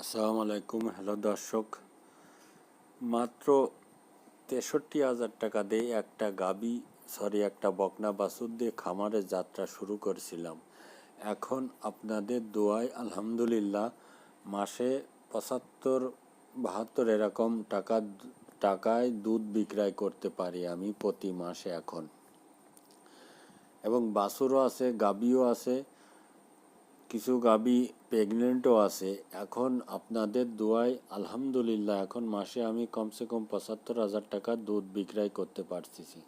আসসালামু আলাইকুম হ্যালো দর্শক। মাত্র তেষট্টি হাজার টাকা দিয়ে একটা গাবি, সরি, একটা বকনা বাছুর দিয়ে খামারের যাত্রা শুরু করেছিলাম। এখন আপনাদের দোয়ায় আলহামদুলিল্লাহ মাসে পঁচাত্তর, বাহাত্তর এরকম টাকা, টাকায় দুধ বিক্রয় করতে পারি আমি প্রতি মাসে এখন। এবং বাছুরও আছে, গাবিও আছে। কিছু গাবি প্রেগনেন্টও আছে। এখন আপনাদের দোয়ায় আলহামদুলিল্লাহ, এখন মাসে আমি কমসে কম পঁচাত্তর হাজার টাকা দুধ বিক্রয় করতে পারতেছি।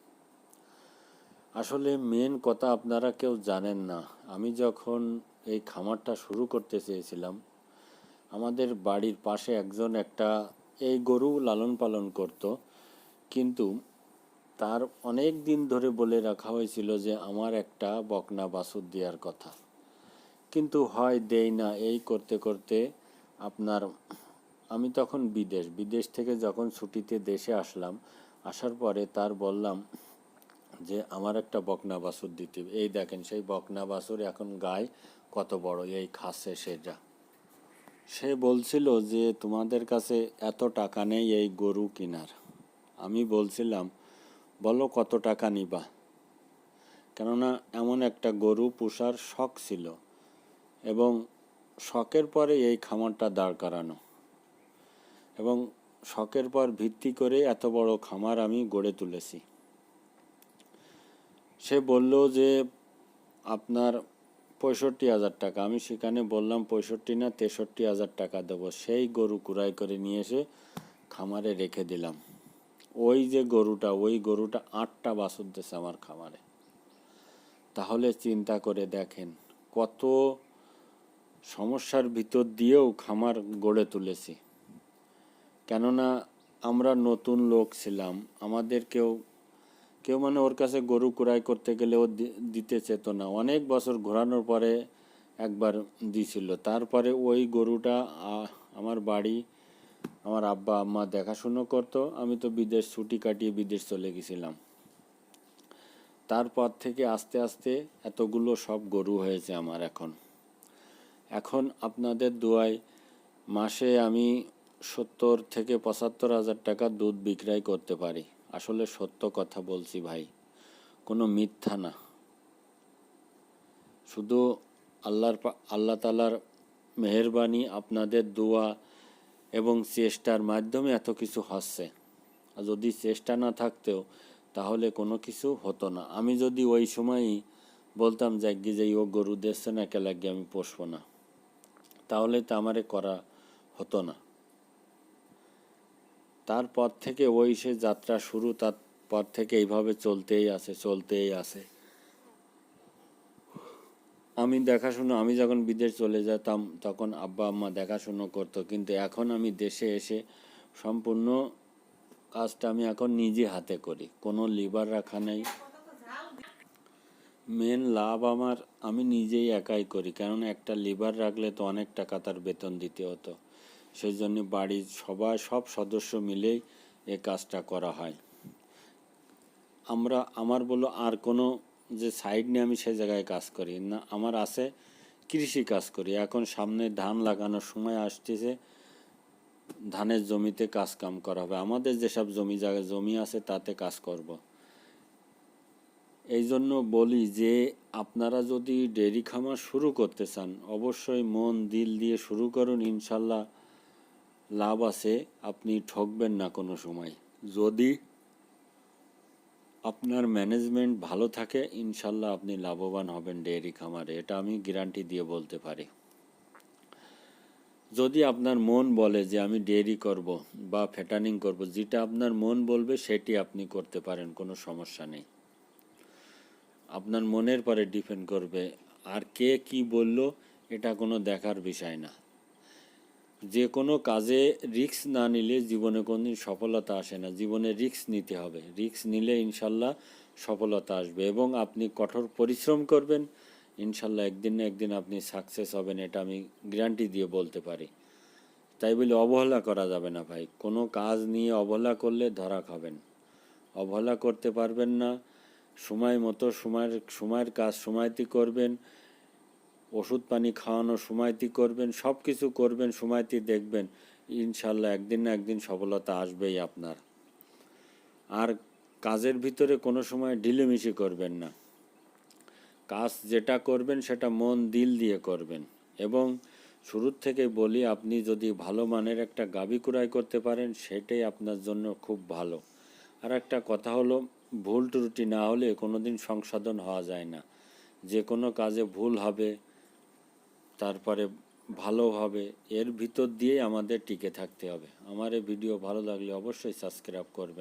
আসলে মেন কথা আপনারা কেউ জানেন না। আমি যখন এই খামারটা শুরু করতে চেয়েছিলাম, আমাদের বাড়ির পাশে একজন একটা এই গরু লালন পালন করত। কিন্তু তার অনেক দিন ধরে বলে রাখা হয়েছিল যে, আমার একটা বকনা বাছুর দেওয়ার কথা। কিন্তু হয়, দেই না, এই করতে করতে আপনার, আমি তখন বিদেশ বিদেশ থেকে যখন ছুটিতে দেশে আসলাম, আসার পরে তার বললাম যে, আমার একটা বকনা বাছুর দিতে এই দেখেন, সেই বকনা বাছুর এখন গায়ে কত বড়, এই খাসে সেটা সে বলছিল যে, তোমাদের কাছে এত টাকা নেই এই গরু কেনার। আমি বলছিলাম, বলো কত টাকা নিবা? কেননা এমন একটা গরু পোষার শখ ছিল। এবং শখের পরে এই খামারটা দাঁড় করানো। এবং শখের পর ভিত্তি করে এত বড় খামার আমি গড়ে তুলেছি। সে বলল যে, আপনার পঁয়ষট্টি হাজার টাকা। আমি সেখানে বললাম, পঁয়ষট্টি না, তেষট্টি হাজার টাকা দেবো। সেই গরু কুড়াই করে নিয়ে এসে খামারে রেখে দিলাম। ওই যে গরুটা, ওই গরুটা আটটা বাছুর দিয়েছে আমার খামারে। তাহলে চিন্তা করে দেখেন, কত সমস্যার ভিতর দিয়েও খামার গড়ে তুলেছি। কেননা আমরা নতুন লোক ছিলাম, আমাদের কেউ কেউ মানে ওর কাছে গরু কুড়াই করতে গেলে ও দিতে চেত না। অনেক বছর ঘোরানোর পরে একবার দিছিল। তারপরে ওই গরুটা আমার বাড়ি, আমার আব্বা, আম্মা দেখাশুনো করতো, আমি তো বিদেশ ছুটি কাটিয়ে বিদেশ চলে গেছিলাম। তারপর থেকে আস্তে আস্তে এতগুলো সব গরু হয়েছে আমার এখন। এখন আপনাদের দোয়ায় মাসে আমি সত্তর থেকে পঁচাত্তর হাজার টাকা দুধ বিক্রয় করতে পারি। আসলে সত্য কথা বলছি ভাই, কোনো মিথ্যা না। শুধু আল্লাহর আল্লাহ তালার মেহরবানি আপনাদের দোয়া এবং চেষ্টার মাধ্যমে এত কিছু হচ্ছে। যদি চেষ্টা না থাকতেও, তাহলে কোনো কিছু হতো না। আমি যদি ওই সময়ই বলতাম যে যে ও গরু দিচ্ছে না কে লাগে আমি পোষবো না। তাহলে তো আমারে করা হতো না। তারপর থেকে ওই সে যাত্রা শুরু, তারপর থেকে এইভাবে চলতেই আছে চলতেই আছে। আমি দেখাশুনো, আমি যখন বিদেশ চলে যেতাম, তখন আব্বা আম্মা দেখাশুনো করতো, কিন্তু এখন আমি দেশে এসে সম্পূর্ণ কাজটা আমি এখন নিজে হাতে করি। কোনো লিভার রাখা নেই। মেন লাভ আমার, আমি নিজেই একাই করি। কারণ একটা লিভার রাখলে তো অনেক টাকা তার বেতন দিতে হতো। সেই জন্য বাড়ির সবাই, সব সদস্য মিলেই এ কাজটা করা হয়। আমরা, আমার বলো আর কোনো যে সাইড নিয়ে আমি সেই জায়গায় কাজ করি না, আমার আছে কৃষি কাজ করি। এখন সামনে ধান লাগানোর সময় আসতেছে, ধানের জমিতে কাজ কাম করা হবে। আমাদের যেসব জমি জায়গা, জমি আছে তাতে কাজ করব। এই জন্য বলি যে, আপনারা যদি ডেরি খামার শুরু করতে চান, অবশ্যই মন, দিল দিয়ে শুরু করুন, ইনশাল্লাহ লাভ আছে, আপনি ঠকবেন না কোনো সময়। যদি আপনার ম্যানেজমেন্ট ভালো থাকে, ইনশাল্লাহ আপনি লাভবান হবেন ডেয়ারি খামারে, এটা আমি গ্যারান্টি দিয়ে বলতে পারি। যদি আপনার মন বলে যে, আমি ডেয়ারি করব বা ফেটানিং করব, যেটা আপনার মন বলবে, সেটি আপনি করতে পারেন, কোনো সমস্যা নেই। আপনার মনের পরে ডিপেন্ড করবে আর কে কি বলল এটা কোনো দেখার বিষয় না। যে কোনো কাজে রিস্ক না নিলে জীবনে কোনদিন সফলতা আসে না। জীবনে রিস্ক নিতে হবে। রিস্ক নিলে ইনশাল্লাহ সফলতা আসবে এবং আপনি কঠোর পরিশ্রম করবেন। ইনশাল্লাহ একদিন না একদিন আপনি সাকসেস হবেন এটা আমি গ্যারান্টি দিয়ে বলতে পারি। তাই বলে অবহেলা করা যাবে না ভাই। কোনো কাজ নিয়ে অবহেলা করলে ধরা খাবেন। অবহেলা করতে পারবেন না। সময় মতো, সময়ের সময়ের কাজ সময়তে করবেন, ওষুধ পানি খাওয়ানো সময়তি করবেন সব কিছু করবেন সময়তি দেখবেন, ইনশাল্লাহ একদিন না একদিন সফলতা আসবেই আপনার। আর কাজের ভিতরে কোনো সময় ঢিলেমিশি করবেন না। কাজ যেটা করবেন সেটা মন, দিল দিয়ে করবেন। এবং শুরুর থেকে বলি, আপনি যদি ভালো মানের একটা গাবি ক্রয় করতে পারেন, সেটাই আপনার জন্য খুব ভালো। আর একটা কথা হলো ভুল ত্রুটি না হলে কোনো দিন সংশোধন হওয়া যায় না। যে কোনো কাজে ভুল হবে, তারপরে ভালো হবে, এর ভিতর দিয়ে আমাদের টিকে থাকতে হবে। আমার এই ভিডিও ভালো লাগলে অবশ্যই সাবস্ক্রাইব করবেন।